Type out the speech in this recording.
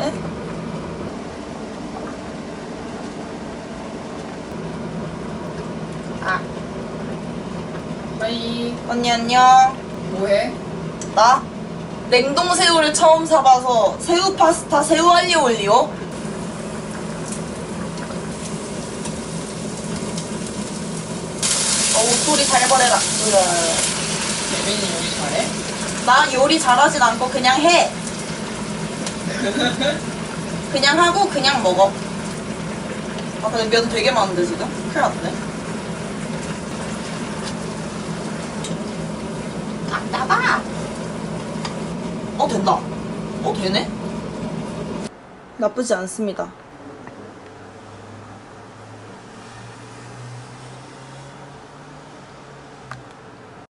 에? 아. 바이. 언니 안녕. 뭐해? 나? 냉동 새우를 처음 사봐서 새우 파스타 새우 알리오 올리오 어, 목소리 잘 버려라. 네, 으아. 예빈이 요리 잘해? 나 요리 잘하진 않고 그냥 해. 그냥 하고 그냥 먹어. 아 근데 면 되게 많은데 지금? 큰일 났네. 답답아. 어 된다. 어 되네. 나쁘지 않습니다.